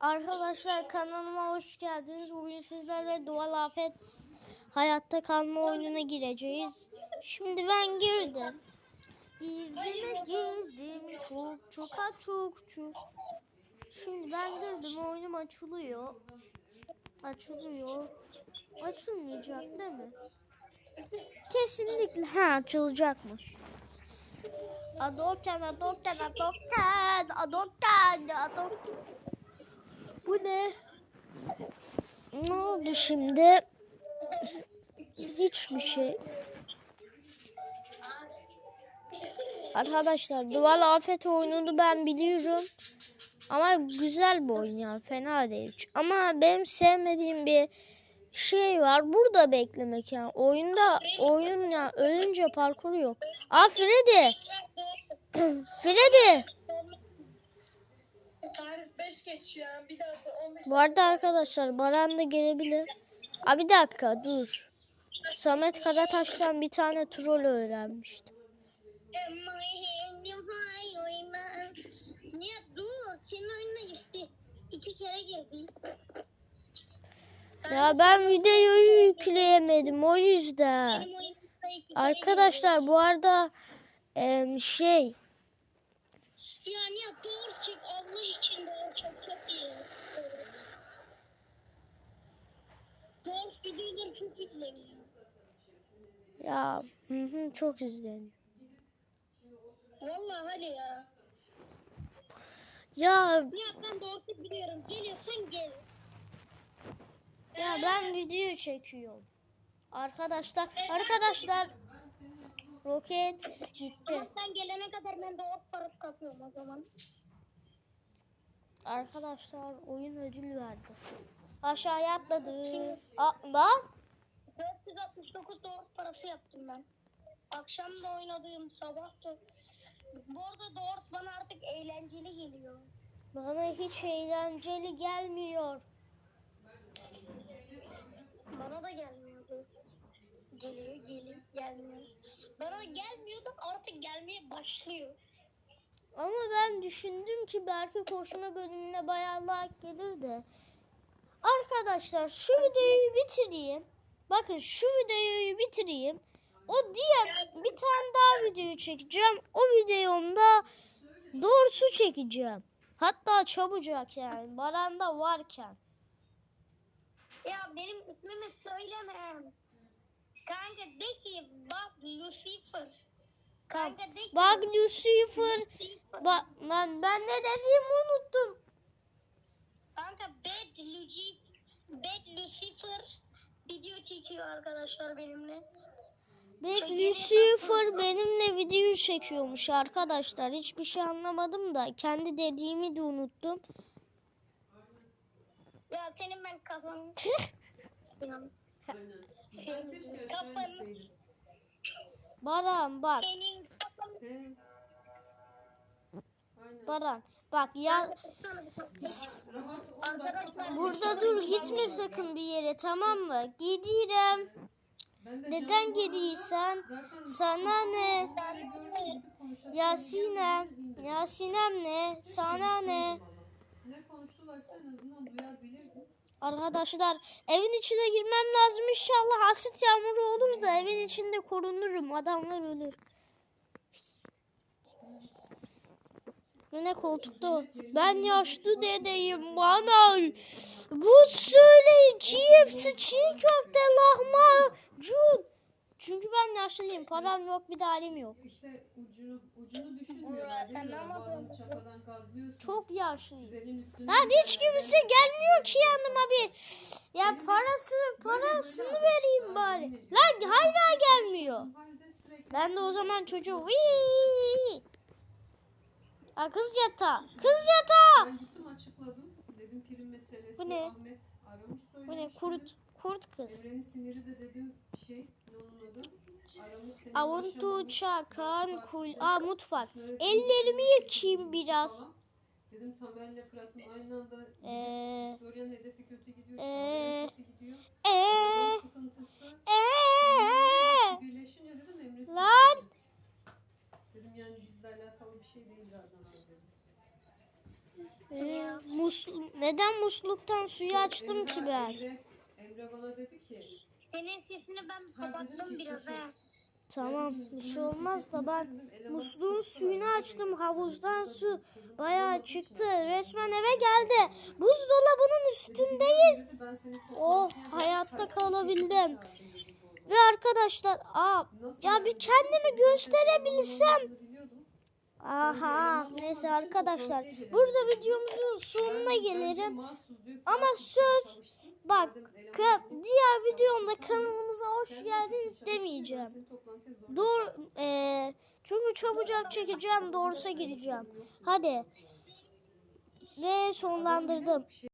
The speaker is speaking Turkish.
Arkadaşlar kanalıma hoş geldiniz. Bugün sizlerle doğal afet hayatta kalma oyununa gireceğiz. Şimdi ben girdim. Girdim girdim çok çok çok çok. Şimdi ben girdim oyunum açılıyor. Açılıyor. Açılmayacak değil mi? Kesinlikle ha açılacakmış. Adoktan, adoktan, adoktan, adoktan, adoktan. Bu ne? Ne oldu şimdi? Hiçbir şey. Arkadaşlar Duval Afet oyununu ben biliyorum. Ama güzel bir oyun yani fena değil. Ama benim sevmediğim bir şey var. Burada beklemek yani. Oyunda oyunun ya ölünce parkuru yok. Aa Freddy. Freddy. Tarih 5 geçiyor. Bir dakika 15 Bu arada arkadaşlar Baran da gelebilir. Aa bir dakika dur. Samet Karataş'tan bir tane troll öğrenmiştim. Niye dur? Senin oyununa gitti. İki kere girdi. Ya ben videoyu yükleyemedim o yüzden. Arkadaşlar bu arada em, şey. Ya niye doğru çek Allah için doğru çek çok iyi. Doğru videoları çok izleniyor. ya hı hı, çok izleniyor. Vallahi hadi ya. Ya Ya ben doğru biliyorum. Geliyorsan gel. ya ben video çekiyorum. Arkadaşlar arkadaşlar roket gitti. Ama sen gelene kadar ben doğru parası kasıyorum o zaman. Arkadaşlar oyun ödül verdi. Aşağıya atladı. Aa, lan 469 doğru parası yaptım ben. Akşam da oynadığım sabah da. Bu arada doğru bana artık eğlenceli geliyor. bana hiç eğlenceli gelmiyor. Bana da gelmiyordu. Geliyor, geliyor, gelmiyor. Bana gelmiyordu artık gelmeye başlıyor. Ama ben düşündüm ki belki koşma bölümüne bayağı like gelir de. Arkadaşlar şu videoyu bitireyim. Bakın şu videoyu bitireyim. O diğer bir tane daha video çekeceğim. O videomda doğrusu çekeceğim. Hatta çabucak yani. Baranda varken. Ya benim ismimi söyleme. Kanka de ki bak Lucifer. Kanka Bak Lucifer. Bak lan ben ne dediğimi unuttum. Kanka Bad Lucifer, Bad Lucifer video çekiyor arkadaşlar benimle. Bak Lucifer benimle video çekiyormuş arkadaşlar. Hiçbir şey anlamadım da kendi dediğimi de unuttum. Ya senin ben senin kafanı... Baran bak. Senin kafanı... Baran bak ya burada dur gitme sakın bir yere tamam mı? Gidiyorum. Neden gidiysen? Sana ne? Ya Sinem. Ya Sinem ne? Sana ne? Ne konuştularsa en azından duyabilirdim. Arkadaşlar evin içine girmem lazım inşallah asit yağmuru olur da evin içinde korunurum adamlar ölür. Ne koltukta. Ben yaşlı dedeyim bana. Bu söyleyin KFC çiğ köfte lahmacun. Çünkü ben yaşlıyım param yok bir de halim yok. İşte ucunu ucunu düşünmüyorlar değil mi? Bağını çapadan kazlıyorsun. Çok yaşlıyım. Lan hiç kimse gelmiyor ki yanıma bir. Ya parasını parasını vereyim bari. Lan hala gelmiyor. halde sürekli Ben de o zaman çocuğu Vii! Aa, kız yatağı. Kız yatağı. ben gittim açıkladım. Meselesi Bu ne? Ahmet aramış Bu ne söylemiş. kurt kurt kız. Emre'nin siniri de dedim şey ne onun adı? Aramış seni check on Mutfak. cool. Aa mutfak. Ellerimi mutfak yıkayayım biraz. falan. Dedim Tamer'le Fırat'ın aynı anda Ee, Historia'nın hedefi kötü gidiyor. ee, Ee, gidiyor. Sıkıntısı. eee Birleşince dedim Emre Lan! Dedim yani bizle alakalı bir şey değil zaten abi dedim. Ee, muslu- neden musluktan suyu açtım ki ben? Emre, Emre bana dedi ki Senin sesini ben kapattım biraz ha. Tamam bir şey olmaz da ben musluğun suyunu açtım havuzdan su bayağı çıktı resmen eve geldi buzdolabının üstündeyiz Oh, hayatta kalabildim. ve arkadaşlar aa Ya bir kendimi gösterebilsem. Aha neyse arkadaşlar. Burada videomuzun sonuna gelirim Ama söz, bak, diğer videomda kanalımıza hoş geldiniz demeyeceğim. Doğru eee çünkü çabucak çekeceğim doğrusa gireceğim. Hadi. Ve sonlandırdım